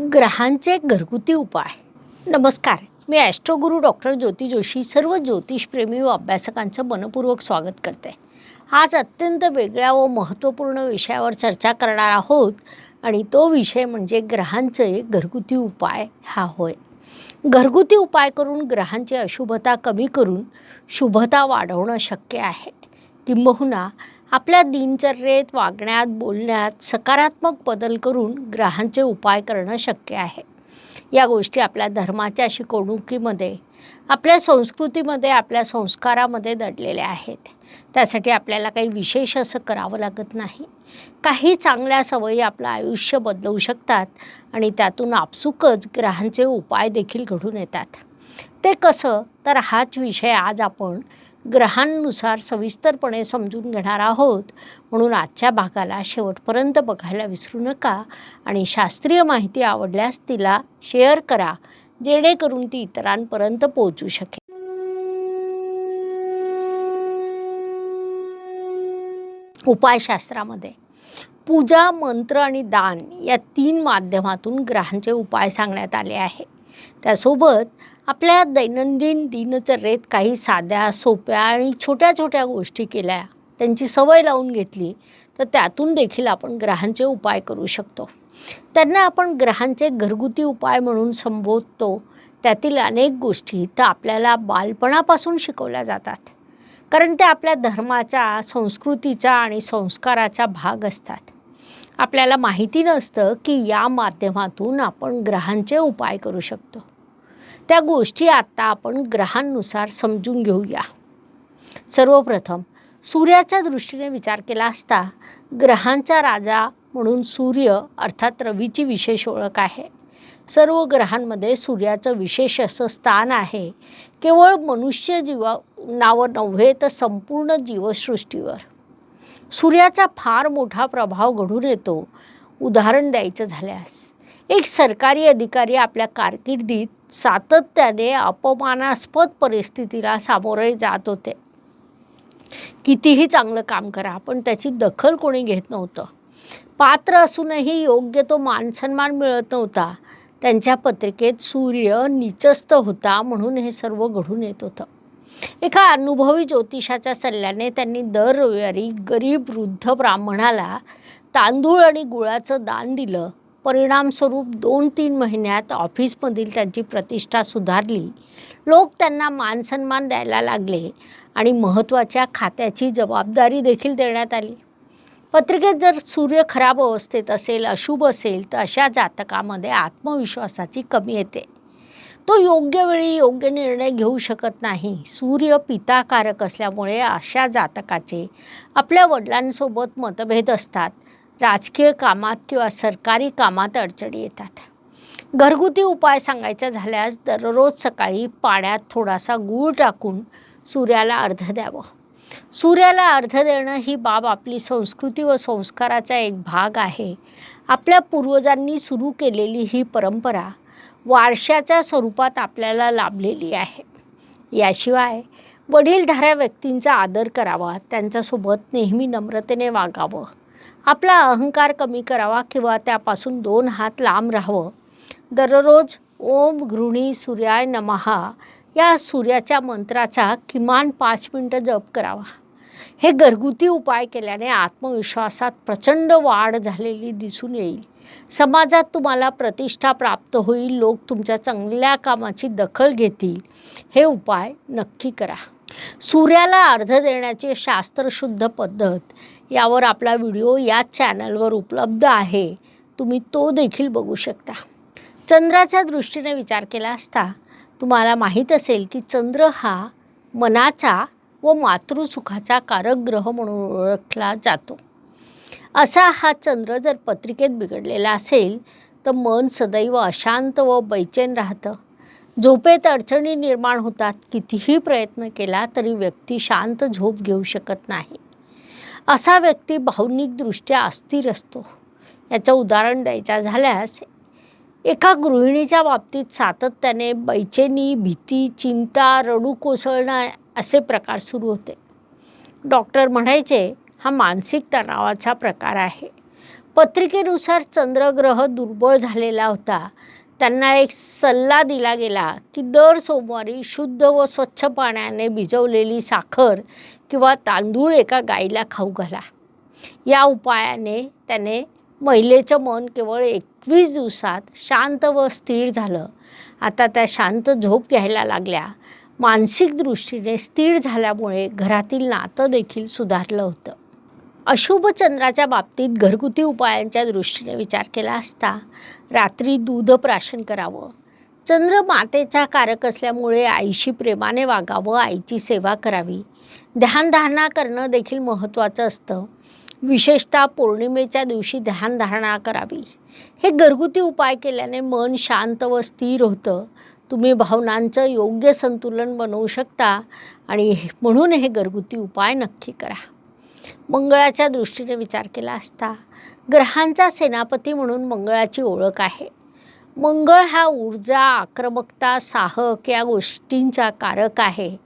ग्रहांचे घरगुती उपाय. नमस्कार मी ॲस्ट्रोगुरू डॉक्टर ज्योती जोशी सर्व ज्योतिषप्रेमी व अभ्यासकांचं मनपूर्वक स्वागत करते. आज अत्यंत वेगळ्या व महत्त्वपूर्ण विषयावर चर्चा करणार आहोत आणि तो विषय म्हणजे ग्रहांचे घरगुती उपाय हा होय. घरगुती उपाय करून ग्रहांची अशुभता कमी करून शुभता वाढवणं शक्य आहे. किंबहुना आपल्या दिनचर्येत वागण्यात बोलण्यात सकारात्मक बदल करून ग्रहांचे उपाय करणं शक्य आहे. या गोष्टी आपल्या धर्माच्या शिकवणुकीमध्ये आपल्या संस्कृतीमध्ये आपल्या संस्कारामध्ये दडलेल्या आहेत. त्यासाठी आपल्याला काही विशेष असं करावं लागत नाही. काही चांगल्या सवयी आपलं आयुष्य बदलवू शकतात आणि त्यातून आपसुकच ग्रहांचे उपाय देखील घडून येतात. ते कसं? तर हाच विषय आज आपण ग्रहांनुसार सविस्तरपणे समजून घेणार आहोत. म्हणून आजच्या भागाला शेवटपर्यंत बघायला विसरू नका आणि शास्त्रीय माहिती आवडल्यास तिला शेअर करा जेणेकरून ती इतरांपर्यंत पोहोचू शकेल. उपायशास्त्रामध्ये पूजा मंत्र आणि दान या तीन माध्यमातून ग्रहांचे उपाय सांगण्यात आले आहे. त्यासोबत आपल्या दैनंदिन दिनचर्येत काही साध्या सोप्या आणि छोट्या छोट्या गोष्टी केल्या त्यांची सवय लावून घेतली तर त्यातून देखील आपण ग्रहांचे उपाय करू शकतो. त्यांना आपण ग्रहांचे घरगुती उपाय म्हणून संबोधतो. त्यातील अनेक गोष्टी तर आपल्याला बालपणापासून शिकवल्या जातात. कारण ते आपल्या धर्माच्या संस्कृतीचा आणि संस्काराचा भाग असतात. आपल्याला माहिती नसतं की या माध्यमातून आपण ग्रहांचे उपाय करू शकतो. त्या गोष्टी आत्ता आपण ग्रहांनुसार समजून घेऊया. सर्वप्रथम सूर्याच्या दृष्टीने विचार केला असता ग्रहांचा राजा म्हणून सूर्य अर्थात रवीची विशेष ओळख आहे. सर्व ग्रहांमध्ये सूर्याचं विशेष असं स्थान आहे. केवळ मनुष्य जीवनावर नव्हे तर संपूर्ण जीवसृष्टीवर. सूर्याचा फार मोठा प्रभाव घडून येतो उदाहरण द्यायचं झाल्यास. एक सरकारी अधिकारी आपल्या कारकिर्दीत सातत्याने अपमानास्पद परिस्थितीला सामोरे जात होते. कितीही चांगलं काम करा पण त्याची दखल कोणी घेत नव्हतं. पात्र असूनही योग्य तो मानसन्मान मिळत नव्हता. त्यांच्या पत्रिकेत सूर्य निचस्त होता म्हणून हे सर्व घडून येत होतं. एका अनुभवी ज्योतिषाच्या सल्ल्याने त्यांनी दर रविवारी गरीब वृद्ध ब्राह्मणाला तांदूळ आणि गुळाचं दान दिलं. परिणामस्वरूप दोन तीन महिन्यात ऑफिसमधील त्यांची प्रतिष्ठा सुधारली. लोक त्यांना मानसन्मान द्यायला लागले आणि महत्त्वाच्या खात्याची जबाबदारी देखील देण्यात आली. पत्रिकेत जर सूर्य खराब अवस्थेत असेल अशुभ असेल तर अशा जातकामध्ये आत्मविश्वासाची कमी येते. तो योग्य वेळी योग्य निर्णय घेऊ शकत नाही. सूर्य पिताकारक असल्यामुळे अशा जातकाचे आपल्या वडिलांसोबत मतभेद असतात. राजकीय कामात किंवा सरकारी कामात अडचणी येतात. घरगुती उपाय सांगायचा झाल्यास दररोज सकाळी पाण्यात थोडासा गूळ टाकून सूर्याला अर्ध द्यावं. सूर्याला अर्ध देणं ही बाब आपली संस्कृती व संस्काराचा एक भाग आहे. आपल्या पूर्वजांनी सुरू केलेली ही परंपरा वारशाच्या स्वरूपात आपल्याला लाभलेली आहे. याशिवाय वडीलधाऱ्या व्यक्तींचा आदर करावा त्यांच्यासोबत नेहमी नम्रतेने वागावं. आपला अहंकार कमी करावा किंवा त्यापासून दोन हात लांब राहावं. दररोज ओम घृणी सूर्याय नमहा या सूर्याच्या मंत्राचा किमान पाच मिनटं जप करावा. हे घरगुती उपाय केल्याने आत्मविश्वासात प्रचंड वाढ झालेली दिसून येईल. समाजात तुम्हाला प्रतिष्ठा प्राप्त होईल लोक तुमच्या चांगल्या कामाची दखल घेतील. हे उपाय नक्की करा. सूर्याला अर्ध देण्याची शास्त्रशुद्ध पद्धत यावर आपला व्हिडिओ याच चॅनलवर उपलब्ध आहे. तुम्ही तो देखील बघू शकता. चंद्राच्या दृष्टीने विचार केला असता तुम्हाला माहीत असेल की चंद्र हा मनाचा व मातृसुखाचा कारक ग्रह म्हणून ओळखला जातो. असा हा चंद्र जर पत्रिकेत बिघडलेला असेल तर मन सदैव अशांत व बैचेन राहतं. झोपेत अडचणी निर्माण होतात. कितीही प्रयत्न केला तरी व्यक्ती शांत झोप घेऊ शकत नाही. असा व्यक्ती भावनिकदृष्ट्या अस्थिर असतो. याचं उदाहरण द्यायचं झाल्यास एका गृहिणीच्या बाबतीत सातत्याने बैचेनी भीती चिंता रडू कोसळणं असे प्रकार सुरू होते. डॉक्टर म्हणायचे हा मानसिक तणावाचा प्रकार आहे. पत्रिकेनुसार चंद्रग्रह दुर्बळ झालेला होता. त्यांना एक सल्ला दिला गेला की दर सोमवारी शुद्ध व स्वच्छ पाण्याने भिजवलेली साखर किंवा तांदूळ एका गाईला खाऊ घाला. या उपायाने त्याने महिलेचं मन केवळ एकवीस दिवसात शांत व स्थिर झालं. आता त्या शांत झोप घ्यायला लागल्या. मानसिक दृष्टीने स्थिर झाल्यामुळे घरातील नातं देखील सुधारलं होतं. अशुभ चंद्राच्या बाबतीत घरगुती उपायांच्या दृष्टीने विचार केला असता रात्री दूध प्राशन करावं. चंद्र मातेचा कारक असल्यामुळे आईशी प्रेमाने वागावं आईची सेवा करावी. ध्यानधारणा करणं देखील महत्त्वाचं असतं. विशेषतः पौर्णिमेच्या दिवशी ध्यानधारणा करावी. हे घरगुती उपाय केल्याने मन शांत व स्थिर होतं. तुम्ही भावनांचं योग्य संतुलन बनवू शकता आणि म्हणून हे घरगुती उपाय नक्की करा. मंगळाच्या दृष्टीने विचार केला असता ग्रहांचा सेनापती म्हणून मंगळाची ओळख आहे. मंगळ हा ऊर्जा आक्रमकता साहक या गोष्टींचा कारक आहे.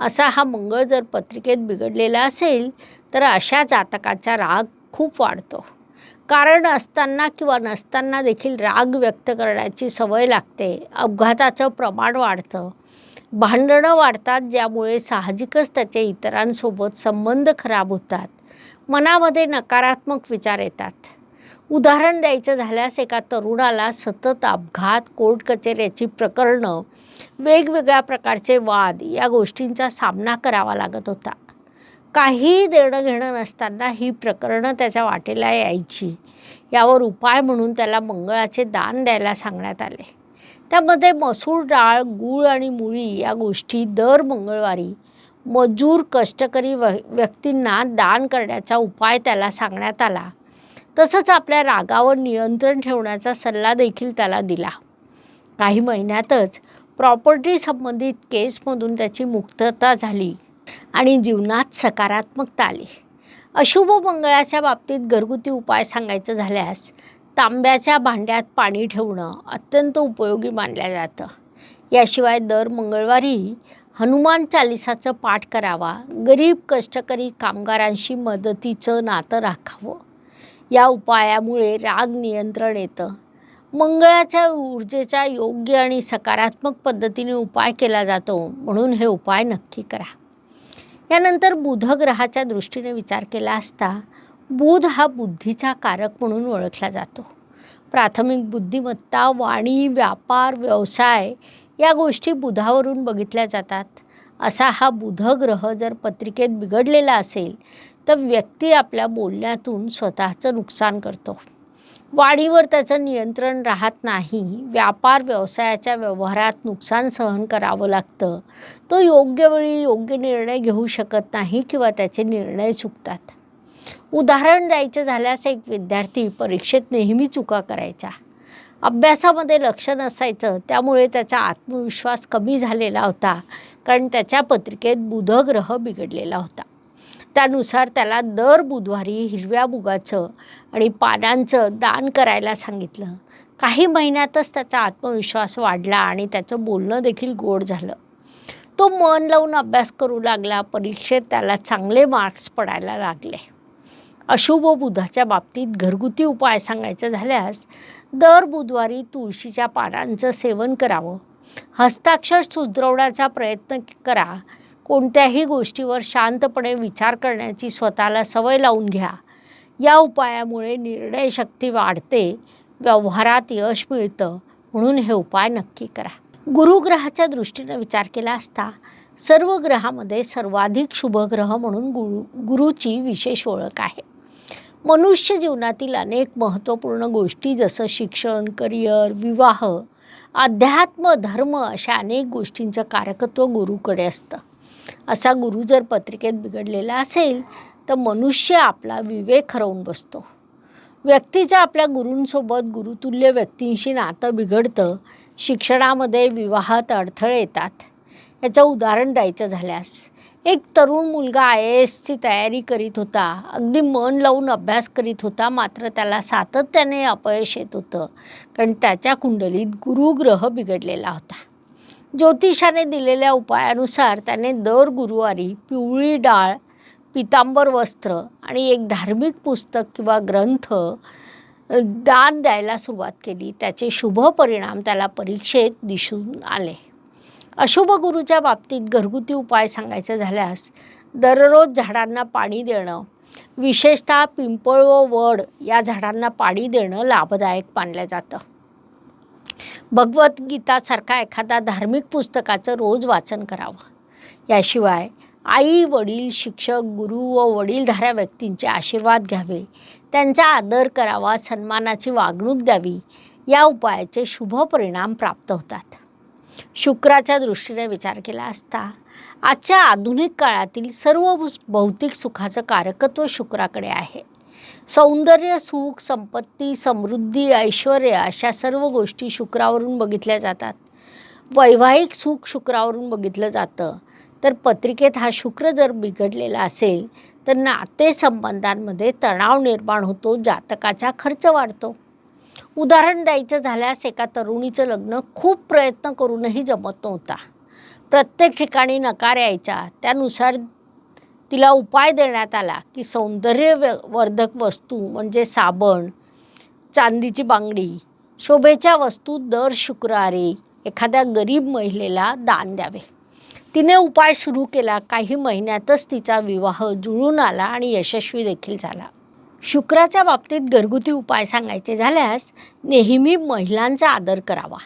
असा हा मंगळ जर पत्रिकेत बिघडलेला असेल तर अशा जातकाचा राग खूप वाढतो. कारण असताना किंवा नसताना देखील राग व्यक्त करण्याची सवय लागते. अपघाताचं प्रमाण वाढतं. भांडणं वाढतात ज्यामुळे साहजिकच त्याचे इतरांसोबत संबंध खराब होतात. मनामध्ये नकारात्मक विचार येतात. उदाहरण द्यायचं झाल्यास एका तरुणाला सतत अपघात कोर्ट कचेऱ्याची प्रकरणं वेगवेगळ्या प्रकारचे वाद या गोष्टींचा सामना करावा लागत होता. काही देणं घेणं नसताना ही प्रकरणं त्याच्या वाटेला यायची. यावर उपाय म्हणून त्याला मंगळाचे दान द्यायला सांगण्यात आले. त्यामध्ये मसूर डाळ गूळ आणि मुळी या गोष्टी दर मंगळवारी मजूर कष्टकरी व व्यक्तींना दान करण्याचा उपाय त्याला सांगण्यात आला. तसंच आपल्या रागावर नियंत्रण ठेवण्याचा सल्ला देखील त्याला दिला. काही महिन्यातच प्रॉपर्टी संबंधित केसमधून त्याची मुक्तता झाली आणि जीवनात सकारात्मकता आली. अशुभ मंगळाच्या बाबतीत घरगुती उपाय सांगायचं झाल्यास तांब्याच्या भांड्यात पाणी ठेवणं अत्यंत उपयोगी मानलं जातं. याशिवाय दर मंगळवारी हनुमान चालिसाचं पाठ करावा गरीब कष्टकरी कामगारांशी मदतीचं नातं राखावं या उपायामुळे राग नियंत्रण येतं. मंगळाच्या ऊर्जेचा योग्य आणि सकारात्मक पद्धतीने उपाय केला जातो म्हणून हे उपाय नक्की करा. यानंतर बुध ग्रहाच्या दृष्टीने विचार केला असता बुध हा बुद्धीचा कारक म्हणून ओळखला जातो. प्राथमिक बुद्धिमत्ता वाणी व्यापार व्यवसाय या गोष्टी बुधावरून बघितल्या जातात. असा हा बुध ग्रह जर पत्रिकेत बिघडलेला असेल तर व्यक्ती आपल्या बोलण्यातून स्वतःचं नुकसान करतो. वाढीवर त्याचं नियंत्रण राहत नाही. व्यापार व्यवसायाच्या व्यवहारात नुकसान सहन करावं लागतं. तो योग्य वेळी योग्य निर्णय घेऊ शकत नाही किंवा त्याचे निर्णय चुकतात. उदाहरण द्यायचं झाल्यास एक विद्यार्थी परीक्षेत नेहमी चुका करायचा. अभ्यासामध्ये लक्ष नसायचं त्यामुळे त्याचा आत्मविश्वास कमी झालेला होता. कारण त्याच्या पत्रिकेत बुधग्रह बिघडलेला होता. त्यानुसार त्याला दर बुधवारी हिरव्या मुगाचं आणि पानांचं दान करायला सांगितलं. काही महिन्यातच त्याचा आत्मविश्वास वाढला आणि त्याचं बोलणं देखील गोड झालं. तो मन लावून अभ्यास करू लागला. परीक्षेत त्याला चांगले मार्क्स पडायला लागले. अशुभ बुधाच्या बाबतीत घरगुती उपाय सांगायचं झाल्यास दर बुधवारी तुळशीच्या पानांचं सेवन करावं. हस्ताक्षर सुधरवण्याचा प्रयत्न करा. कोणत्याही गोष्टीवर शांतपणे विचार करण्याची स्वतःला सवय लावून घ्या. या उपायामुळे निर्णयशक्ती वाढते व्यवहारात यश मिळतं म्हणून हे उपाय नक्की करा. गुरुग्रहाच्या दृष्टीनं विचार केला असता सर्व ग्रहामध्ये सर्वाधिक शुभग्रह म्हणून गुरु गुरुची विशेष ओळख आहे. मनुष्य जीवनातील अनेक महत्त्वपूर्ण गोष्टी जसं शिक्षण करिअर विवाह अध्यात्म धर्म अशा अनेक गोष्टींचं कारकत्व गुरुकडे असतं. असा गुरु जर पत्रिकेत बिघडलेला असेल तर मनुष्य आपला विवेक हरवून बसतो. व्यक्तीचं आपल्या गुरूंसोबत गुरुतुल्य व्यक्तींशी नातं बिघडतं शिक्षणामध्ये विवाहात अडथळे येतात. याचं उदाहरण द्यायचं झाल्यास एक तरुण मुलगा आय ए एसची तयारी करीत होता अगदी मन लावून अभ्यास करीत होता मात्र त्याला सातत्याने अपयश येत होतं कारण त्याच्या कुंडलीत गुरुग्रह बिघडलेला होता. ज्योतिषाने दिलेल्या उपायानुसार त्याने दर गुरुवारी पिवळी डाळ पितांबर वस्त्र आणि एक धार्मिक पुस्तक किंवा ग्रंथ दान द्यायला सुरुवात केली. त्याचे शुभ परिणाम त्याला परीक्षेत दिसून आले. अशुभ गुरुच्या बाबतीत घरगुती उपाय सांगायचं झाल्यास दररोज झाडांना पाणी देणं विशेषतः पिंपळ व वड या झाडांना पाणी देणं लाभदायक मानलं जातं. भगवद्गीतासारखा एखादा धार्मिक पुस्तकाचं रोज वाचन करावं. याशिवाय आई वडील शिक्षक गुरु व वडीलधाऱ्या व्यक्तींचे आशीर्वाद घ्यावे. त्यांचा आदर करावा सन्मानाची वागणूक द्यावी या उपायाचे शुभ परिणाम प्राप्त होतात. शुक्राच्या दृष्टीने विचार केला असता आजच्या आधुनिक काळातील सर्व भौतिक सुखाचं कारकत्व शुक्राकडे आहे. सौंदर्य सुख संपत्ती समृद्धी ऐश्वर अशा सर्व गोष्टी शुक्रावरून बघितल्या जातात. वैवाहिक सुख शुक्रावरून बघितलं जातं. तर पत्रिकेत हा शुक्र जर बिघडलेला असेल तर नातेसंबंधांमध्ये तणाव निर्माण होतो जातकाचा खर्च वाढतो. उदाहरण द्यायचं झाल्यास एका तरुणीचं लग्न खूप प्रयत्न करूनही जमत नव्हता. प्रत्येक ठिकाणी नकार यायचा. त्यानुसार तिला उपाय देण्यात आला की सौंदर्य वर्धक वस्तू म्हणजे साबण चांदीची बांगडी शोभेच्या वस्तू दर शुक्रवारी एखाद्या गरीब महिलेला दान द्यावे. तिने उपाय सुरू केला. काही महिन्यातच तिचा विवाह जुळून आला आणि यशस्वी देखील झाला. शुक्राच्या बाबतीत घरगुती उपाय सांगायचे झाल्यास नेहमी महिलांचा आदर करावा.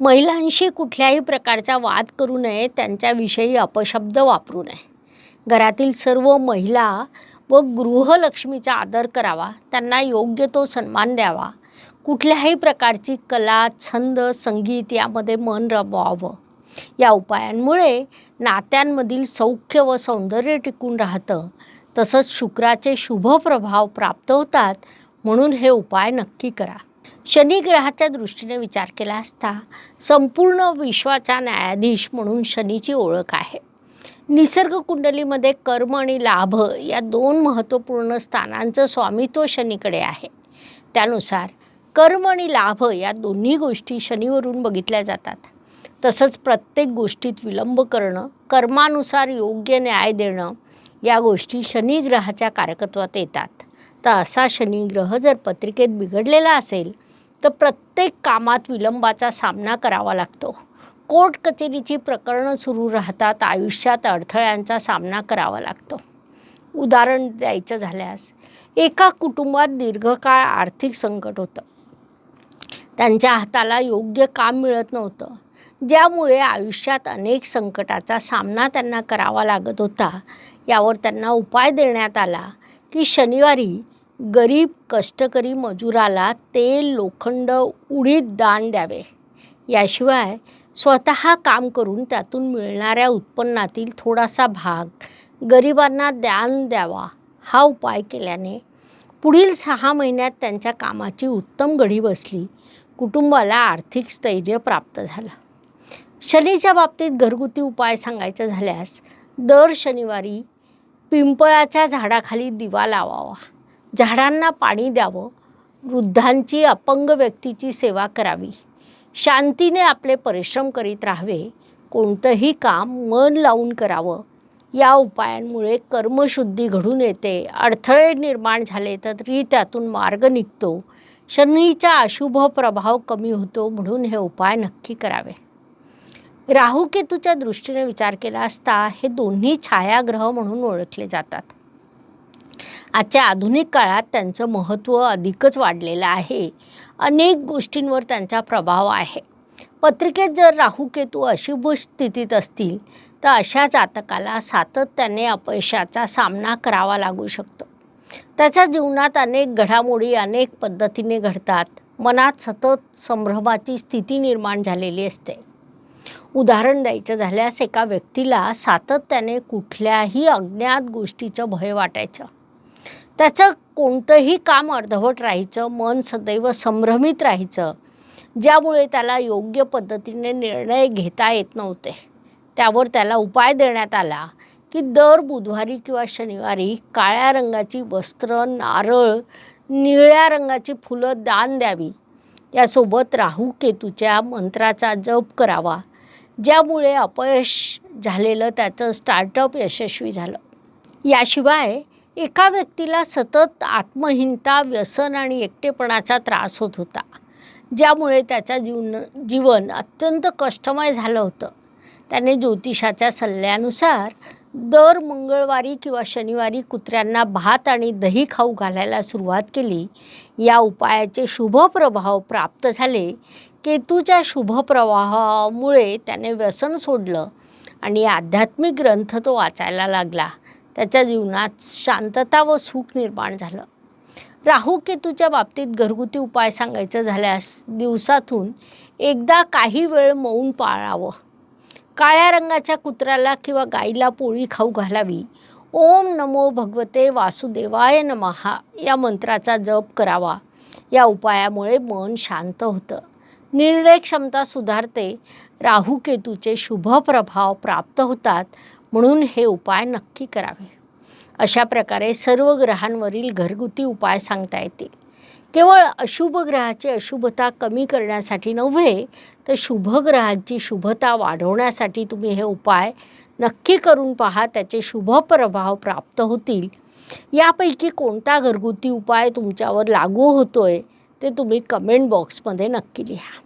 महिलांशी कुठल्याही प्रकारचा वाद करू नये. त्यांच्याविषयी अपशब्द वापरू नये. घरातील सर्व महिला व गृहलक्ष्मीचा आदर करावा. त्यांना योग्य तो सन्मान द्यावा. कुठल्याही प्रकारची कला छंद संगीत यामध्ये मन रमवावं. या उपायांमुळे नात्यांमधील सौख्य व सौंदर्य टिकून राहतं. तसंच शुक्राचे शुभ प्रभाव प्राप्त होतात म्हणून हे उपाय नक्की करा. शनी ग्रहाच्या दृष्टीने विचार केला असता संपूर्ण विश्वाचा न्यायाधीश म्हणून शनीची ओळख आहे. निसर्ग कुंडलीमध्ये कर्म आणि लाभ या दोन महत्त्वपूर्ण स्थानांचं स्वामित्व शनीकडे आहे. त्यानुसार कर्म आणि लाभ या दोन्ही गोष्टी शनीवरून बघितल्या जातात. तसंच प्रत्येक गोष्टीत विलंब करणं कर्मानुसार योग्य न्याय देणं या गोष्टी शनिग्रहाच्या कारकत्वात येतात. तर असा शनिग्रह जर पत्रिकेत बिघडलेला असेल तर प्रत्येक कामात विलंबाचा सामना करावा लागतो. कोर्ट कचेरीची प्रकरणं सुरू राहतात. आयुष्यात अडथळ्यांचा सामना करावा लागतो. उदाहरण द्यायचं झाल्यास एका कुटुंबात दीर्घकाळ आर्थिक संकट होतं. त्यांच्या हाताला योग्य काम मिळत नव्हतं. ज्यामुळे आयुष्यात अनेक संकटाचा सामना त्यांना करावा लागत होता. यावर त्यांना उपाय देण्यात आला की शनिवारी गरीब कष्टकरी मजुराला तेल लोखंड उडीद दान द्यावे. याशिवाय स्वतः काम करून त्यातून मिळणाऱ्या उत्पन्नातील थोडासा भाग गरिबांना दान द्यावा. हा उपाय केल्याने पुढील सहा महिन्यात त्यांच्या कामाची उत्तम घडी बसली. कुटुंबाला आर्थिक स्थैर्य प्राप्त झालं. शनीच्या बाबतीत घरगुती उपाय सांगायचं झाल्यास दर शनिवारी पिंपळाच्या झाडाखाली दिवा लावावा. झाडांना पाणी द्यावं. वृद्धांची अपंग व्यक्तीची सेवा करावी. शांतीने आपले परिश्रम करीत राहावे. कोणतंही काम मन लावून करावं. या उपायांमुळे कर्मशुद्धी घडून येते. अडथळे निर्माण झाले तरी त्यातून मार्ग निघतो. शनीचा अशुभ प्रभाव कमी होतो म्हणून हे उपाय नक्की करावे. राहुकेतूच्या दृष्टीने विचार केला असता हे दोन्ही छायाग्रह म्हणून ओळखले जातात. आजच्या आधुनिक काळात त्यांचं महत्त्व अधिकच वाढलेलं आहे. अनेक गोष्टींवर त्यांचा प्रभाव आहे. पत्रिकेत जर राहुकेतू अशुभ स्थितीत असतील तर अशा जातकाला सातत्याने अपयशाचा सामना करावा लागू शकतो. त्याच्या जीवनात अनेक घडामोडी अनेक पद्धतीने घडतात. मनात सतत संभ्रमाची स्थिती निर्माण झालेली असते. उदाहरण द्यायचं झाल्यास एका व्यक्तीला सातत्याने कुठल्याही अज्ञात गोष्टीचं भय वाटायचं. त्याचं कोणतंही काम अर्धवट राहायचं मन सदैव संभ्रमित राहायचं ज्यामुळे त्याला योग्य पद्धतीने निर्णय घेता येत नव्हते. त्यावर त्याला उपाय देण्यात आला की दर बुधवारी किंवा शनिवारी काळ्या रंगाची वस्त्र नारळ निळ्या रंगाची फुलं दान द्यावी. यासोबत राहू केतूच्या मंत्राचा जप करावा ज्यामुळे अपयश झालेलं त्याचं स्टार्टअप यशस्वी झालं. याशिवाय एका व्यक्तीला सतत आत्महीनता व्यसन आणि एकटेपणाचा त्रास होत होता. ज्यामुळे त्याच्या जीवन जीवन अत्यंत कष्टमय झालं होतं. त्याने ज्योतिषाच्या सल्ल्यानुसार दर मंगळवारी किंवा शनिवारी कुत्र्यांना भात आणि दही खाऊ घालायला सुरुवात केली. या उपायाचे शुभ प्रभाव प्राप्त झाले. केतूच्या शुभ प्रवाहामुळे त्याने व्यसन सोडलं आणि आध्यात्मिक ग्रंथ तो वाचायला लागला. त्याच्या जीवनात शांतता व सुख निर्माण झालं. राहू केतूच्या बाबतीत घरगुती उपाय सांगायचं झाल्यास दिवसातून एकदा काही वेळ मौन पाळावं. काळ्या रंगाच्या कुत्र्याला किंवा गाईला पोळी खाऊ घालावी. ओम नमो भगवते वासुदेवाय नमहा. या मंत्राचा जप करावा. या उपायामुळे मन शांत होतं. निर्णय क्षमता सुधारते. राहू केतूचे शुभ प्रभाव प्राप्त होतात. म्हणून हे उपाय नक्की करावे. अशा प्रकारे सर्व ग्रहांवरील घरगुती उपाय सांगता येतील. केवळ अशुभ ग्रहाची अशुभता कमी करण्यासाठी नव्हे तर शुभ ग्रहांची शुभता वाढवण्यासाठी तुम्ही हे उपाय नक्की करून पहा त्याचे शुभ प्रभाव प्राप्त होतील. यापैकी कोणता घरगुती उपाय तुमच्यावर लागू होतोय ते तुम्ही कमेंट बॉक्समध्ये नक्की लिहा.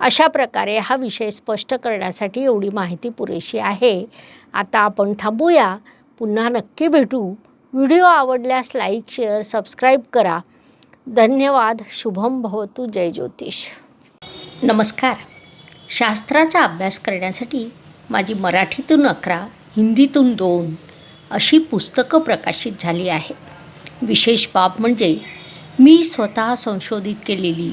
अशा प्रकारे हा विषय स्पष्ट करण्यासाठी एवढी माहिती पुरेशी आहे. आता आपण थांबूया. पुन्हा नक्की भेटू. व्हिडिओ आवडल्यास लाईक शेअर सबस्क्राईब करा. धन्यवाद. शुभम भवतु. जय ज्योतिष. नमस्कार. शास्त्राचा अभ्यास करण्यासाठी माझी मराठीतून अकरा हिंदीतून दोन अशी पुस्तकं प्रकाशित झाली आहे विशेष बाब म्हणजे मी स्वतः संशोधित केलेली